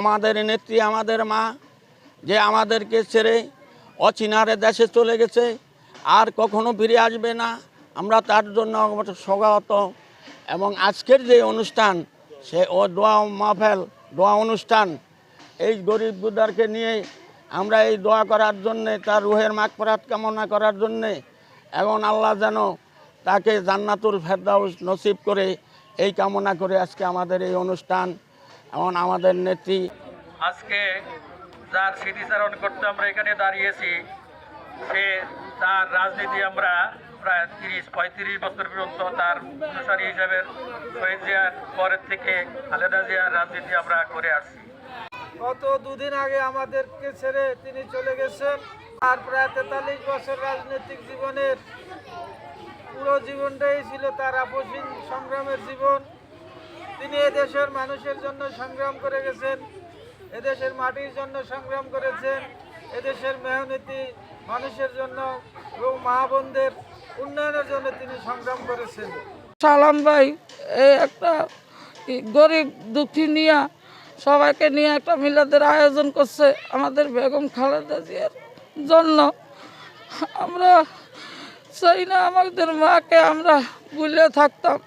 আমাদের নেত্রী, আমাদের মা, যে আমাদেরকে ছেড়ে অচিনারে দেশে চলে গেছে, আর কখনো ফিরে আসবে না। আমরা তার জন্য স্বাগত। এবং আজকের যে অনুষ্ঠান, সে ও দোয়া মাহফেল, দোয়া অনুষ্ঠান, এই গরিব গুদারকে নিয়ে আমরা এই দোয়া করার জন্যে, তার রুহের মাগফরাত কামনা করার জন্যে, এবং আল্লাহ যেন তাকে জান্নাতুল ফেরদাউস নসিব করে এই কামনা করে আজকে আমাদের এই অনুষ্ঠান এবং আমাদের নেত্রী আজকে যার স্মৃতিচারণ করতে আমরা এখানে দাঁড়িয়েছি সে তার রাজনীতি আমরা প্রায় তিরিশ পঁয়ত্রিশ বছর পর্যন্ত তার অনুসারী হিসাবে শহীদ জিয়ার পরের থেকে খালেদা জিয়ার রাজনীতি আমরা করে আসছি। গত দুদিন আগে আমাদেরকে ছেড়ে তিনি চলে গেছেন। আর প্রায় তেতাল্লিশ বছর রাজনৈতিক জীবনের পুরো জীবনটাই ছিল তার আপসীন সংগ্রামের জীবন। তিনি এদেশের মানুষের জন্য সংগ্রাম করে গেছেন, এদেশের মাটির জন্য সংগ্রাম করেছেন, এদেশের মেহনতি মানুষের জন্য এবং মা বোনদের উন্নয়নের জন্য তিনি সংগ্রাম করেছেন। সালাম ভাই এই একটা গরিব দুঃখী নিয়ে সবাইকে নিয়ে একটা মিলাদের আয়োজন করছে আমাদের বেগম খালেদা জিয়ার জন্য। আমরা চাই না আমাদের মাকে আমরা ভুলে থাকতাম।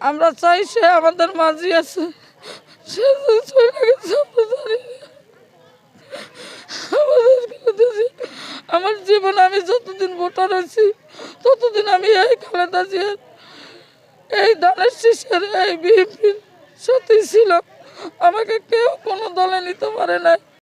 আমরা চাই সে আমাদের মাঝি আছে। সে আমরা জীবন আমি যতদিন ভোটার আছি, ততদিন আমি এই খালেদা জিয়ার এই ধানের শীষের এই বিএনপির সাথে ছিল আমাকে কেউ কোনো দলে নিতে পারে না